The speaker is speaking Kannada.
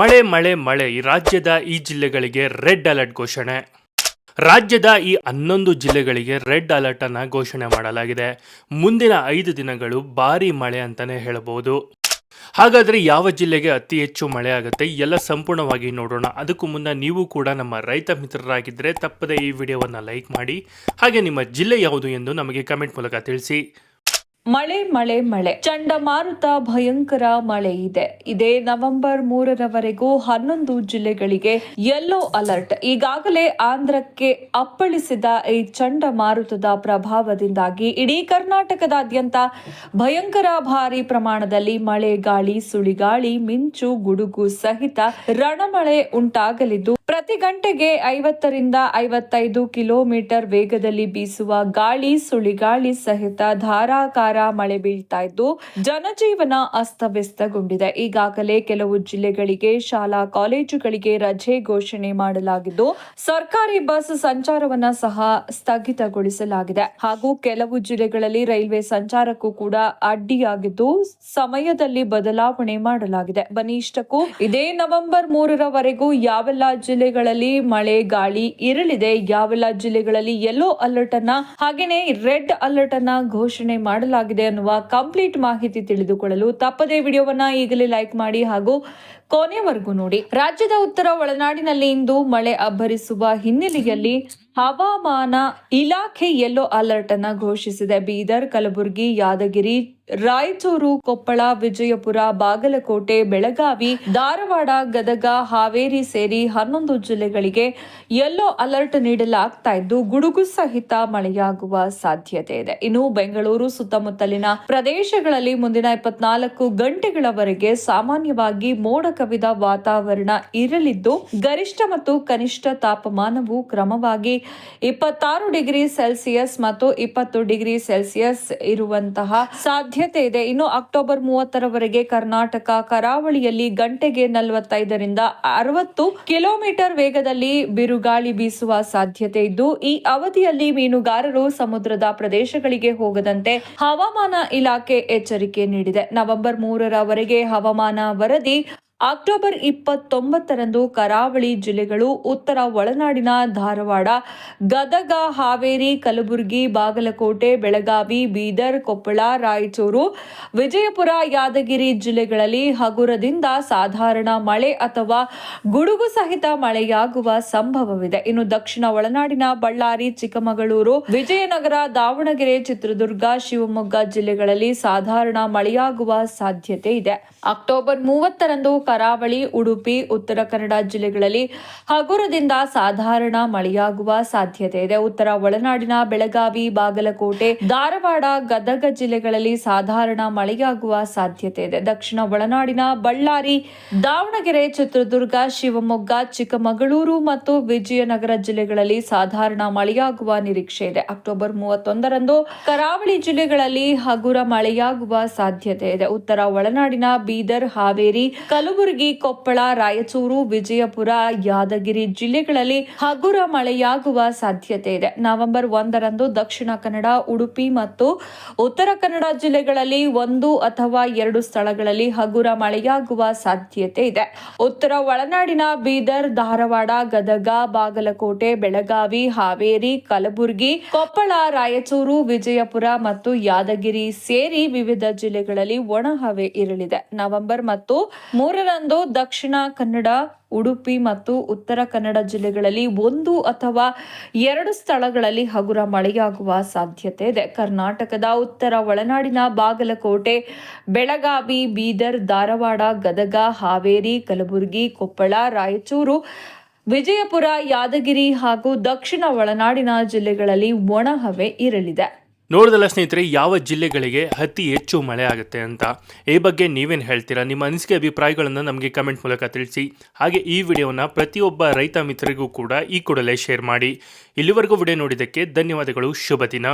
ಮಳೆ ಮಳೆ ಮಳೆ ಈ ರಾಜ್ಯದ ಈ ಜಿಲ್ಲೆಗಳಿಗೆ ರೆಡ್ ಅಲರ್ಟ್ ಘೋಷಣೆ. ರಾಜ್ಯದ ಈ ಹನ್ನೊಂದು ಜಿಲ್ಲೆಗಳಿಗೆ ರೆಡ್ ಅಲರ್ಟ್ ಅನ್ನ ಘೋಷಣೆ ಮಾಡಲಾಗಿದೆ. ಮುಂದಿನ ಐದು ದಿನಗಳು ಭಾರಿ ಮಳೆ ಅಂತಾನೆ ಹೇಳಬಹುದು. ಹಾಗಾದ್ರೆ ಯಾವ ಜಿಲ್ಲೆಗೆ ಅತಿ ಹೆಚ್ಚು ಮಳೆ ಆಗುತ್ತೆ? ಎಲ್ಲ ಸಂಪೂರ್ಣವಾಗಿ ನೋಡೋಣ. ಅದಕ್ಕೂ ಮುನ್ನ ನೀವು ಕೂಡ ನಮ್ಮ ರೈತ ಮಿತ್ರರಾಗಿದ್ದರೆ ತಪ್ಪದೆ ಈ ವಿಡಿಯೋವನ್ನು ಲೈಕ್ ಮಾಡಿ. ಹಾಗೆ ನಿಮ್ಮ ಜಿಲ್ಲೆ ಯಾವುದು ಎಂದು ನಮಗೆ ಕಮೆಂಟ್ ಮೂಲಕ ತಿಳಿಸಿ. ಮಳೆ ಮಳೆ ಮಳೆ. ಚಂಡಮಾರುತ ಭಯಂಕರ ಮಳೆ ಇದೆ. ಇದೇ ನವೆಂಬರ್ ಮೂರರವರೆಗೂ ಹನ್ನೊಂದು ಜಿಲ್ಲೆಗಳಿಗೆ ಯೆಲ್ಲೋ ಅಲರ್ಟ್ ಈಗಾಗಲೇ ಆಂಧ್ರಕ್ಕೆ ಅಪ್ಪಳಿಸಿದ ಈ ಚಂಡಮಾರುತದ ಪ್ರಭಾವದಿಂದಾಗಿ ಇಡೀ ಕರ್ನಾಟಕದಾದ್ಯಂತ ಭಯಂಕರ ಭಾರಿ ಪ್ರಮಾಣದಲ್ಲಿ ಮಳೆ ಗಾಳಿ ಸುಳಿಗಾಳಿ, ಮಿಂಚು, ಗುಡುಗು ಸಹಿತ ರಣಮಳೆ ಉಂಟಾಗಲಿದ್ದು ಪ್ರತಿ ಗಂಟೆಗೆ ಐವತ್ತರಿಂದ ಐವತ್ತೈದು ಕಿಲೋಮೀಟರ್ ವೇಗದಲ್ಲಿ ಬೀಸುವ ಗಾಳಿ, ಸುಳಿಗಾಳಿ ಸಹಿತ ಧಾರಾಕಾರ ಮಳೆ ಬೀಳ್ತಾ ಇದ್ದು, ಜನಜೀವನ ಅಸ್ತವ್ಯಸ್ತಗೊಂಡಿದೆ. ಈಗಾಗಲೇ ಕೆಲವು ಜಿಲ್ಲೆಗಳಿಗೆ ಶಾಲಾ ಕಾಲೇಜುಗಳಿಗೆ ರಜೆ ಘೋಷಣೆ ಮಾಡಲಾಗಿದ್ದು, ಸರ್ಕಾರಿ ಬಸ್ ಸಂಚಾರವನ್ನ ಸಹ ಸ್ಥಗಿತಗೊಳಿಸಲಾಗಿದೆ. ಹಾಗೂ ಕೆಲವು ಜಿಲ್ಲೆಗಳಲ್ಲಿ ರೈಲ್ವೆ ಸಂಚಾರಕ್ಕೂ ಕೂಡ ಅಡ್ಡಿಯಾಗಿದ್ದು, ಸಮಯದಲ್ಲಿ ಬದಲಾವಣೆ ಮಾಡಲಾಗಿದೆ. ಬನಿಷ್ಠಕ್ಕೂ ಇದೇ ನವೆಂಬರ್ ಮೂರರವರೆಗೂ ಯಾವೆಲ್ಲ ಜಿಲ್ಲೆಗಳಲ್ಲಿ ಮಳೆ, ಗಾಳಿ ಇರಲಿದೆ. ಯಾವೆಲ್ಲ ಜಿಲ್ಲೆಗಳಲ್ಲಿ ಯೆಲ್ಲೋ ಅಲರ್ಟ್ ಅನ್ನ, ಹಾಗೇನೆ ರೆಡ್ ಅಲರ್ಟ್ ಅನ್ನ ಘೋಷಣೆ ಮಾಡಲಾಗಿದೆ ಅನ್ನುವ ಕಂಪ್ಲೀಟ್ ಮಾಹಿತಿ ತಿಳಿದುಕೊಳ್ಳಲು ತಪ್ಪದೇ ವಿಡಿಯೋವನ್ನ ಈಗಲೇ ಲೈಕ್ ಮಾಡಿ ಹಾಗೂ ಕೊನೆವರೆಗೂ ನೋಡಿ. ರಾಜ್ಯದ ಉತ್ತರ ಒಳನಾಡಿನಲ್ಲಿ ಇಂದು ಮಳೆ ಅಬ್ಬರಿಸುವ ಹಿನ್ನೆಲೆಯಲ್ಲಿ ಹವಾಮಾನ ಇಲಾಖೆ ಯೆಲ್ಲೋ ಅಲರ್ಟ್ ಅನ್ನ ಘೋಷಿಸಿದೆ. ಬೀದರ್, ಕಲಬುರಗಿ, ಯಾದಗಿರಿ ರಾಯಚೂರು, ಕೊಪ್ಪಳ, ವಿಜಯಪುರ, ಬಾಗಲಕೋಟೆ, ಬೆಳಗಾವಿ, ಧಾರವಾಡ, ಗದಗ, ಹಾವೇರಿ ಸೇರಿ ಹನ್ನೊಂದು ಜಿಲ್ಲೆಗಳಿಗೆ ಯೆಲ್ಲೋ ಅಲರ್ಟ್ ನೀಡಲಾಗ್ತಾ ಇದ್ದು, ಗುಡುಗು ಸಹಿತ ಮಳೆಯಾಗುವ ಸಾಧ್ಯತೆ ಇದೆ. ಇನ್ನು ಬೆಂಗಳೂರು ಸುತ್ತಮುತ್ತಲಿನ ಪ್ರದೇಶಗಳಲ್ಲಿ ಮುಂದಿನ ಇಪ್ಪತ್ನಾಲ್ಕು ಗಂಟೆಗಳವರೆಗೆ ಸಾಮಾನ್ಯವಾಗಿ ಮೋಡ ಕವಿದ ವಾತಾವರಣ ಇರಲಿದ್ದು, ಗರಿಷ್ಠ ಮತ್ತು ಕನಿಷ್ಠ ತಾಪಮಾನವು ಕ್ರಮವಾಗಿ ಇಪ್ಪತ್ತಾರು ಡಿಗ್ರಿ ಸೆಲ್ಸಿಯಸ್ ಮತ್ತು ಇಪ್ಪತ್ತು ಡಿಗ್ರಿ ಸೆಲ್ಸಿಯಸ್ ಇರುವಂತಹ ಸಾಧ್ಯತೆ ಇದೆ. ಇನ್ನು ಅಕ್ಟೋಬರ್ ಮೂವತ್ತರವರೆಗೆ ಕರ್ನಾಟಕ ಕರಾವಳಿಯಲ್ಲಿ ಗಂಟೆಗೆ ನಲವತ್ತೈದರಿಂದ ಅರವತ್ತು ಕಿಲೋಮೀಟರ್ ವೇಗದಲ್ಲಿ ಬಿರುಗಾಳಿ ಬೀಸುವ ಸಾಧ್ಯತೆ ಇದ್ದು, ಈ ಅವಧಿಯಲ್ಲಿ ಮೀನುಗಾರರು ಸಮುದ್ರದ ಪ್ರದೇಶಗಳಿಗೆ ಹೋಗದಂತೆ ಹವಾಮಾನ ಇಲಾಖೆ ಎಚ್ಚರಿಕೆ ನೀಡಿದೆ. ನವೆಂಬರ್ ಮೂರರವರೆಗೆ ಹವಾಮಾನ ವರದಿ ಅಕ್ಟೋಬರ್ ಇಪ್ಪತ್ತೊಂಬತ್ತರಂದು ಕರಾವಳಿ ಜಿಲ್ಲೆಗಳು ಉತ್ತರ ಒಳನಾಡಿನ ಧಾರವಾಡ, ಗದಗ, ಹಾವೇರಿ, ಕಲಬುರಗಿ, ಬಾಗಲಕೋಟೆ, ಬೆಳಗಾವಿ, ಬೀದರ್, ಕೊಪ್ಪಳ, ರಾಯಚೂರು, ವಿಜಯಪುರ, ಯಾದಗಿರಿ ಜಿಲ್ಲೆಗಳಲ್ಲಿ ಹಗುರದಿಂದ ಸಾಧಾರಣ ಮಳೆ ಅಥವಾ ಗುಡುಗು ಸಹಿತ ಮಳೆಯಾಗುವ ಸಂಭವವಿದೆ. ಇನ್ನು ದಕ್ಷಿಣ ಒಳನಾಡಿನ ಬಳ್ಳಾರಿ, ಚಿಕ್ಕಮಗಳೂರು, ವಿಜಯನಗರ, ದಾವಣಗೆರೆ, ಚಿತ್ರದುರ್ಗ, ಶಿವಮೊಗ್ಗ ಜಿಲ್ಲೆಗಳಲ್ಲಿ ಸಾಧಾರಣ ಮಳೆಯಾಗುವ ಸಾಧ್ಯತೆ ಇದೆ. ಅಕ್ಟೋಬರ್ ಮೂವತ್ತರಂದು ಕರಾವಳಿ, ಉಡುಪಿ, ಉತ್ತರ ಕನ್ನಡ ಜಿಲ್ಲೆಗಳಲ್ಲಿ ಹಗುರದಿಂದ ಸಾಧಾರಣ ಮಳೆಯಾಗುವ ಸಾಧ್ಯತೆ ಇದೆ. ಉತ್ತರ ಒಳನಾಡಿನ ಬೆಳಗಾವಿ, ಬಾಗಲಕೋಟೆ, ಧಾರವಾಡ, ಗದಗ ಜಿಲ್ಲೆಗಳಲ್ಲಿ ಸಾಧಾರಣ ಮಳೆಯಾಗುವ ಸಾಧ್ಯತೆ ಇದೆ. ದಕ್ಷಿಣ ಒಳನಾಡಿನ ಬಳ್ಳಾರಿ, ದಾವಣಗೆರೆ, ಚಿತ್ರದುರ್ಗ, ಶಿವಮೊಗ್ಗ, ಚಿಕ್ಕಮಗಳೂರು ಮತ್ತು ವಿಜಯನಗರ ಜಿಲ್ಲೆಗಳಲ್ಲಿ ಸಾಧಾರಣ ಮಳೆಯಾಗುವ ನಿರೀಕ್ಷೆ ಇದೆ. ಅಕ್ಟೋಬರ್ ಮೂವತ್ತೊಂದರಂದು ಕರಾವಳಿ ಜಿಲ್ಲೆಗಳಲ್ಲಿ ಹಗುರ ಮಳೆಯಾಗುವ ಸಾಧ್ಯತೆ ಇದೆ. ಉತ್ತರ ಒಳನಾಡಿನ ಬೀದರ್, ಹಾವೇರಿ, ಕಲಬುರಗಿ ಕೊಪ್ಪಳ, ರಾಯಚೂರು, ವಿಜಯಪುರ, ಯಾದಗಿರಿ ಜಿಲ್ಲೆಗಳಲ್ಲಿ ಹಗುರ ಮಳೆಯಾಗುವ ಸಾಧ್ಯತೆ ಇದೆ. ನವೆಂಬರ್ ಒಂದರಂದು ದಕ್ಷಿಣ ಕನ್ನಡ, ಉಡುಪಿ ಮತ್ತು ಉತ್ತರ ಕನ್ನಡ ಜಿಲ್ಲೆಗಳಲ್ಲಿ ಒಂದು ಅಥವಾ ಎರಡು ಸ್ಥಳಗಳಲ್ಲಿ ಹಗುರ ಮಳೆಯಾಗುವ ಸಾಧ್ಯತೆ ಇದೆ. ಉತ್ತರ ಒಳನಾಡಿನ ಬೀದರ್, ಧಾರವಾಡ, ಗದಗ, ಬಾಗಲಕೋಟೆ, ಬೆಳಗಾವಿ, ಹಾವೇರಿ, ಕಲಬುರಗಿ, ಕೊಪ್ಪಳ, ರಾಯಚೂರು, ವಿಜಯಪುರ ಮತ್ತು ಯಾದಗಿರಿ ಸೇರಿ ವಿವಿಧ ಜಿಲ್ಲೆಗಳಲ್ಲಿ ಒಣಹವೆ ಇರಲಿದೆ. ನವೆಂಬರ್ ಮತ್ತು ಮೂರರಂದು ದಕ್ಷಿಣ ಕನ್ನಡ, ಉಡುಪಿ ಮತ್ತು ಉತ್ತರ ಕನ್ನಡ ಜಿಲ್ಲೆಗಳಲ್ಲಿ ಒಂದು ಅಥವಾ ಎರಡು ಸ್ಥಳಗಳಲ್ಲಿ ಹಗುರ ಮಳೆಯಾಗುವ ಸಾಧ್ಯತೆ ಇದೆ. ಕರ್ನಾಟಕದ ಉತ್ತರ ಒಳನಾಡಿನ ಬಾಗಲಕೋಟೆ, ಬೆಳಗಾವಿ, ಬೀದರ್, ಧಾರವಾಡ, ಗದಗ, ಹಾವೇರಿ, ಕಲಬುರಗಿ, ಕೊಪ್ಪಳ, ರಾಯಚೂರು, ವಿಜಯಪುರ, ಯಾದಗಿರಿ ಹಾಗೂ ದಕ್ಷಿಣ ಒಳನಾಡಿನ ಜಿಲ್ಲೆಗಳಲ್ಲಿ ಒಣಹವೆ ಇರಲಿದೆ. ನೋಡಿದಲ್ಲ ಸ್ನೇಹಿತರೆ, ಯಾವ ಜಿಲ್ಲೆಗಳಿಗೆ ಅತಿ ಹೆಚ್ಚು ಮಳೆ ಆಗುತ್ತೆ ಅಂತ? ಈ ಬಗ್ಗೆ ನೀವೇನು ಹೇಳ್ತೀರಾ? ನಿಮ್ಮ ಅನಿಸಿಕೆ ಅಭಿಪ್ರಾಯಗಳನ್ನು ನಮಗೆ ಕಮೆಂಟ್ ಮೂಲಕ ತಿಳಿಸಿ. ಹಾಗೆ ಈ ವಿಡಿಯೋನ ಪ್ರತಿಯೊಬ್ಬ ರೈತ ಮಿತ್ರರಿಗೂ ಕೂಡ ಈ ಕೂಡಲೇ ಶೇರ್ ಮಾಡಿ. ಇಲ್ಲಿವರೆಗೂ ವಿಡಿಯೋ ನೋಡಿದ್ದಕ್ಕೆ ಧನ್ಯವಾದಗಳು. ಶುಭ ದಿನ.